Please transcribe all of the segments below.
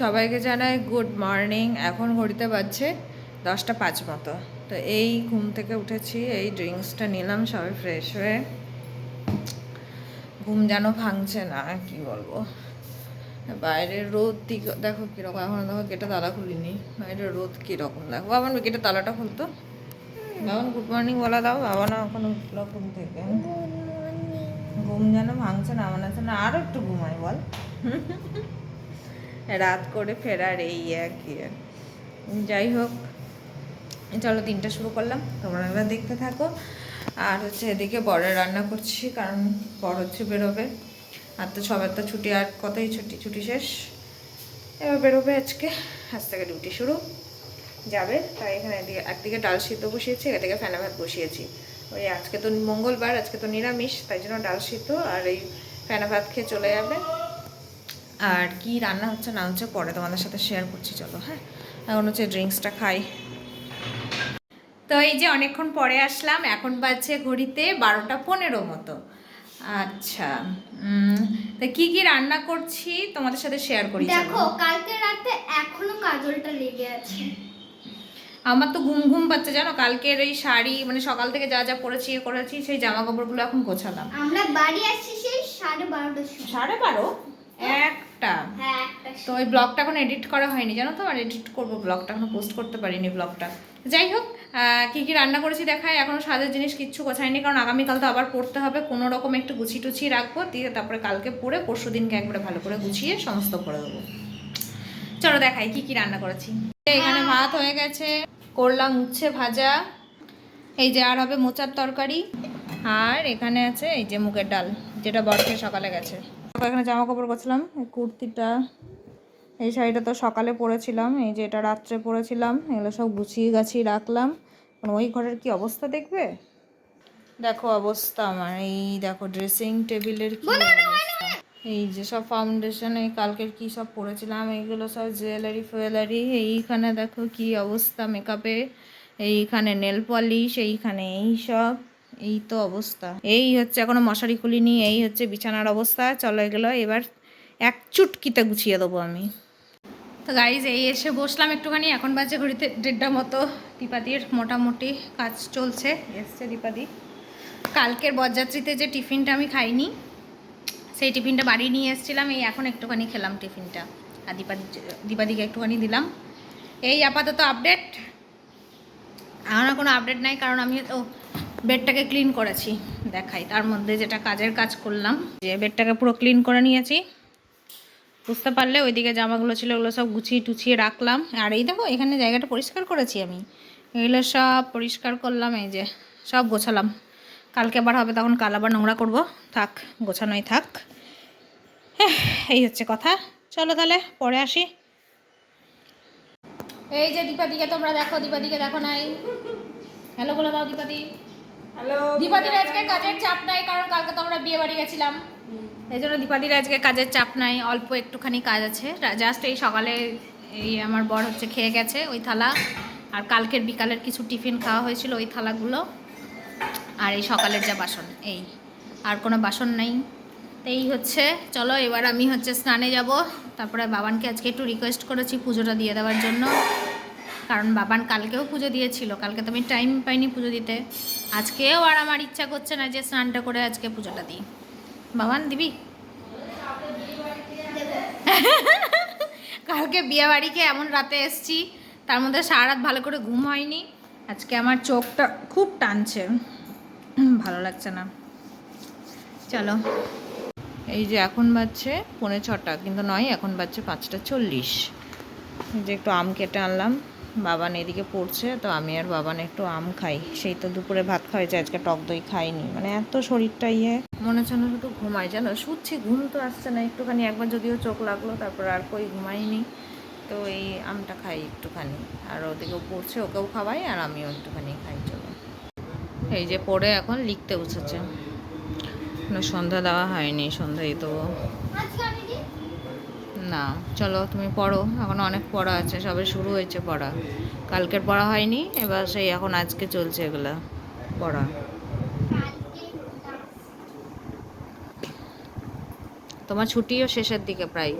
সবাইকে জানাই good morning. এখন ঘড়িতে বাজছে দশটা পাঁচ মতো। তো এই ঘুম থেকে উঠেছি, এই ড্রিঙ্কসটা নিলাম, সবাই ফ্রেশ হয়ে। ঘুম যেন ভাঙছে না, কি বলব। বাইরের রোদ দেখো কীরকম, এখন দেখো গেটে তালা খুলিনি। বাইরের রোদ কীরকম, দেখো। বাবান গেটে তালাটা খুলতো। বাবান গুড মর্নিং বলা দাও বাবা না এখন উঠল ঘুম থেকে। ঘুম যেন ভাঙছে না মনে হচ্ছে না আরও একটু ঘুমাই বল। রাত করে ফেরার এই আর কি যাই হোক চলো তিনটা শুরু করলাম তোমরা এবার দেখতে থাকো। আর হচ্ছে এদিকে বড়ের রান্না করছি কারণ বড় হচ্ছে বেরোবে। আর তো সবার তো ছুটি আর কতই ছুটি ছুটি শেষ। এবার বেরোবে আজকে আজ থেকে ডিউটি শুরু। যাবে, তাই এখানে একদিকে ডাল সিদ্ধ বসিয়েছি, একদিকে ফেনা ভাত বসিয়েছি। ওই আজকে তো মঙ্গলবার, আজকে তো নিরামিষ, তাই জন্য ডাল সিদ্ধ আর এই ফেনা ভাত খেয়ে চলে যাবে। আর কি রান্না হচ্ছে না হচ্ছে পরে তোমাদের সাথে শেয়ার করছি, চলো হ্যাঁ? এখন হচ্ছে ড্রিঙ্কসটা খাই। তো এই যে অনেকক্ষণ পরে আসলাম, এখন বাজছে ঘড়িতে বারোটা পনেরো মতো। আচ্ছা তা কি কি রান্না করছি তোমাদের সাথে শেয়ার করি দেখো, কালকে রাতে এখনও কাজলটা লেগে আছে। আমার তো ঘুম ঘুম পাচ্ছে জানো কালকের এই শাড়ি মানে সকাল থেকে যা যা পরেছি করেছি সেই জামা কাপড়গুলো এখন গোছালাম। আমরা বাড়ি আসছি সেই সাড়ে সময়। সাড়ে বারো? একটা? হ্যাঁ তো ওই ব্লগটা এখন এডিট করা হয়নি জানো তো? আর এডিট করব ব্লগটা এখনও পোস্ট করতে পারিনি ব্লগটা। যাই হোক কি কি রান্না করেছি দেখায় এখনও সাজের জিনিস কিচ্ছু গোছায়নি কারণ আগামীকাল তো আবার পড়তে হবে কোনো রকম একটু গুছিয়ে টুছিয়ে রাখব দিয়ে তারপরে কালকে পরে পরশু দিনকে একবারে ভালো করে গুছিয়ে সমস্ত করে দেবো। চলো দেখাই কি কি রান্না করেছি। এখানে ভাত হয়ে গেছে, করলাম উচ্ছে ভাজা, এই যে আর হবে মোচার তরকারি, আর এখানে আছে এই যে মুগের ডাল, যেটা বরফে সকালে গেছে। এখানে জামা কাপড় করছিলাম কুর্তিটা, এই শাড়িটা তো সকালে পরেছিলাম, এই যে এটা রাত্রে পরেছিলাম, এগুলো সব গুছিয়ে গাছিয়ে রাখলাম। ওই ঘরের কি অবস্থা দেখবে? দেখো অবস্থা আমার, এই দেখো ড্রেসিং টেবিলের কি। এই যে সব ফাউন্ডেশন এই কালকের কি সব পরেছিলাম এইগুলো সব জুয়েলারি ফুয়েলারি, এইখানে দেখো কি অবস্থা মেকআপে এইখানে নেল পলিশ এইখানে এই সব, এই তো অবস্থা। এই হচ্ছে এখনও মশারি খুলিনি, এই হচ্ছে বিছানার অবস্থা। চলো এগুলো এবার এক চুটকিতে গুছিয়ে দেবো আমি। তো গাইজ এই এসে বসলাম একটুখানি, এখন বাজে ঘড়িতে দেড়টা মতো। দীপাদির মোটামুটি কাজ চলছে, এসছে দীপাদি। কালকের বরযাত্রীতে যে টিফিনটা আমি খাইনি সেই টিফিনটা বাড়ি নিয়ে এসেছিলাম, এই এখন একটুখানি খেলাম টিফিনটা। আর দীপাদি দীপাদিকে একটুখানি দিলাম। এই আপাতত আপডেট আমার কোনো আপডেট নাই, কারণ আমি তো বেডটাকে ক্লিন করেছি, দেখাই। তার মধ্যে যেটা কাজের কাজ করলাম, যে বেডটাকে পুরো ক্লিন করে নিয়েছি। বুঝতে পারলে ওইদিকে জামাগুলো ছিল, ওগুলো সব গুছিয়ে টুছিয়ে রাখলাম। আর এই দেখো, এখানে জায়গাটা পরিষ্কার করেছি আমি। এগুলো সব পরিষ্কার করলাম, এই যে সব গোছালাম। কালকে আবার হবে তখন কাল আবার নোংরা করব। থাক গোছানোই থাক। হ্যাঁ, এই হচ্ছে কথা। চলো তাহলে পরে আসি। এই যে দীপাদিকে তোমরা দেখো দীপাদিকে দেখো নাই। হ্যালো বলে দাও দীপাদি। হ্যালো। দীপাদির আজকে কাজের চাপ নাই কারণ কালকে তো আমরা বিয়ে বাড়ি গেছিলাম। এই জন্য দীপাদির আজকে কাজের চাপ নাই অল্প একটুখানি কাজ আছে। জাস্ট এই সকালে এই আমার বর হচ্ছে খেয়ে গেছে ওই থালা। আর কালকের বিকালের কিছু টিফিন খাওয়া হয়েছিল ওই থালাগুলো। আর এই সকালের যা বাসন, এই, আর কোনো বাসন নাই। এই হচ্ছে, চলো এবার আমি হচ্ছে স্নানে যাব। তারপরে বাবানকে আজকে একটু রিকোয়েস্ট করেছি পুজোটা দিয়ে দেওয়ার জন্য। কারণ বাবান কালকেও পুজো দিয়েছিল, কালকে তো আমি টাইম পাইনি পুজো দিতে। আজকেও আর আমার ইচ্ছা করছে না যে স্নানটা করে আজকে পুজোটা দিই। বাবান, দিবি? কালকে বিয়ে বাড়িকে এমন রাতে এসছি, তার মধ্যে সারা রাত ভালো করে ঘুম হয়নি। আজকে আমার চোখটা খুব টানছে। ভালো লাগছে না। চলো। এই যে এখন বাজছে পৌনে ছটা, কিন্তু নয়, এখন বাজছে পাঁচটা চল্লিশ। এই যে একটু আম কেটে আনলাম, বাবান এদিকে পড়ছে, তো আমি আর বাবান একটু আম খাই। সেই তো দুপুরে ভাত খাওয়াইছে আজকে টক দই খাইনি। মানে এত শরীরটা ইয়ে। মনে হচ্ছে না শুধু ঘুমাই জানো? শুচ্ছি, ঘুম তো আসছে না একটুখানি, একবার যদিও চোখ লাগল, তারপর আর কই ঘুমাইনি। তো এই আমটা খাই একটুখানি। আর ওদিকেও পড়ছে, ওকেও খাওয়াই, আর আমিও একটুখানি খাই এই যে পড়ে এখন লিখতে বসেছে। না, সন্ধ্যা দেওয়া হয়নি সন্ধ্যায় তো। না, চলো তুমি পড়ো, এখন অনেক পড়া আছে, সবে শুরু হয়েছে পড়া। কালকের পড়া হয়নি, এবার সেই এখন আজকে চলছে এগুলা পড়া। তোমার ছুটিও শেষের দিকে প্রায়।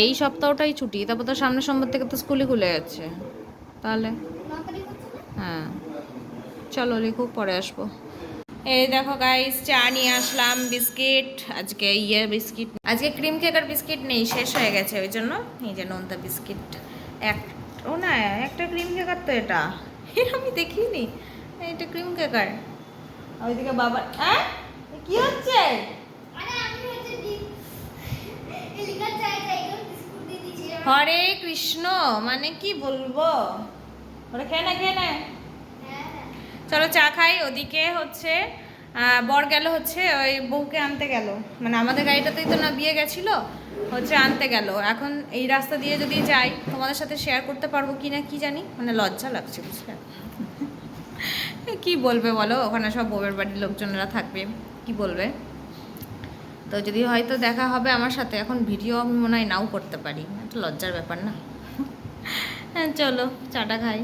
এই সপ্তাহটাই ছুটি। তারপর তো সামনের সোমবার থেকে তো স্কুলই খুলে যাচ্ছে। তাহলে? হ্যাঁ। চলো, লিখুক পরে আসব। এই দেখো গাইস চা নিয়ে আসলাম, বিস্কিট। আজকে ইয়ে বিস্কিট আজকে ক্রিম কেক আর বিস্কিট নেই, শেষ হয়ে গেছে। ওই জন্য এই যে নোনতা বিস্কিট। এক, ও না, একটা ক্রিম কেক আর তো এটা। আমি দেখিনি। এটা ক্রিম কেক আর। ওইদিকে বাবা হ্যাঁ? কি হচ্ছে আরে আমি হচ্ছে দি এলিকা চাই চাই করে বিস্কুট দিয়ে দিয়েছি হরে কৃষ্ণ মানে কি বলব? না চলো চা খাই, ওদিকে হচ্ছে বর গেল হচ্ছে, ওই বউকে আনতে গেল। মানে আমাদের গাড়িটাতেই তো না বিয়ে গেছিল, হচ্ছে আনতে গেল। এখন এই রাস্তা দিয়ে যদি যাই, তোমাদের সাথে শেয়ার করতে পারব কি না কি জানি? মানে লজ্জা লাগছে, বুঝলে? কি বলবে বলো? ওখানে সব বউয়ের বাড়ির লোকজনেরা থাকবে, কি বলবে? তো যদি হয়তো দেখা হবে আমার সাথে এখন ভিডিও আমি মনে হয় নাও করতে পারি। একটা লজ্জার ব্যাপার না। হ্যাঁ চলো চাটা খাই।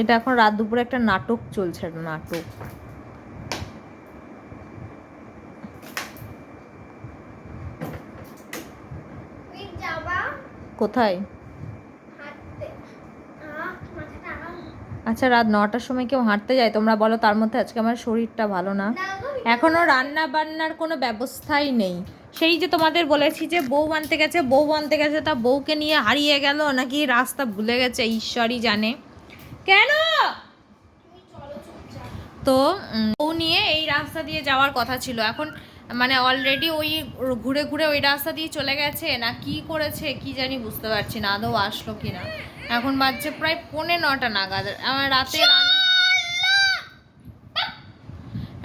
এটা এখন রাত দুপুরে একটা নাটক চলছে নাটক। কোথায়? আচ্ছা রাত নটার সময় কেউ হাঁটতে যায়? তোমরা বলো তার মধ্যে আজকে আমার শরীরটা ভালো না। না গো এখনও রান্না বান্নার কোনো ব্যবস্থাই নেই। সেই যে তোমাদের বলেছি যে বউ আনতে গেছে, বউ আনতে গেছে, তা বউকে নিয়ে হারিয়ে গেল নাকি রাস্তা ভুলে গেছে, ঈশ্বরই জানে। কেন? তো বউ নিয়ে এই রাস্তা দিয়ে যাওয়ার কথা ছিল। এখন মানে অলরেডি ওই ঘুরে ঘুরে ওই রাস্তা দিয়ে চলে গেছে না কি করেছে কি জানি বুঝতে পারছি না, আদৌ আসলো কি না এখন বাজছে প্রায় পৌনে নটা নাগাদ। আমার রাতে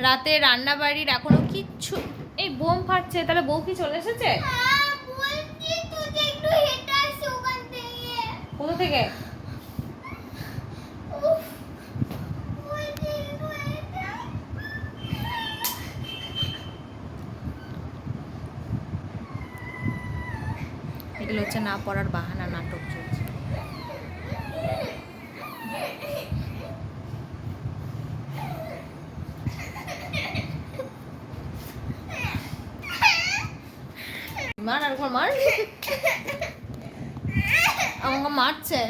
রাতে রান্না বাড়ির এখনও কিচ্ছু এই বোম ফাটছে তাহলে বউ কি চলে এসেছে? আহ বলছি তুই যে একটু হেঁটে আসি ওখান থেকে। কোথা থেকে। এগুলো হচ্ছে না পড়ার বাহানা নাটক চলছে। মার আর একবার মার আমাকে মারছে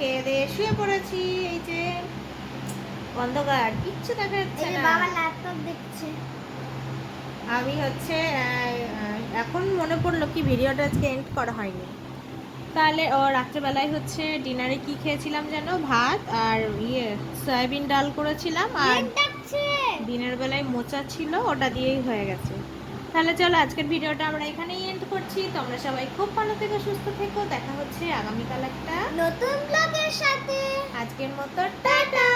খেয়ে দিয়ে শুয়ে পড়েছি এই যে অন্ধকার কিচ্ছু দেখা যাচ্ছে না। বাবা ল্যাপটপ দেখছে। আমি হচ্ছে এখন মনে পড়ল কি ভিডিওটা আজকে এন্ড করা হয়নি। তাহলে ও রাত্রেবেলায় হচ্ছে ডিনারে কি খেয়েছিলাম যেন ভাত আর ইয়ে সয়াবিন ডাল করেছিলাম আর দিনের বেলায় মোচা ছিল ওটা দিয়েই হয়ে গেছে। তাহলে চলো আজকের ভিডিওটা আমরা এখানেই করছি। তোমরা সবাই খুব ভালো থেকো সুস্থ থেকো। দেখা হচ্ছে আগামীকাল একটা নতুন ব্লগের সাথে। আজকের মতো টাটা!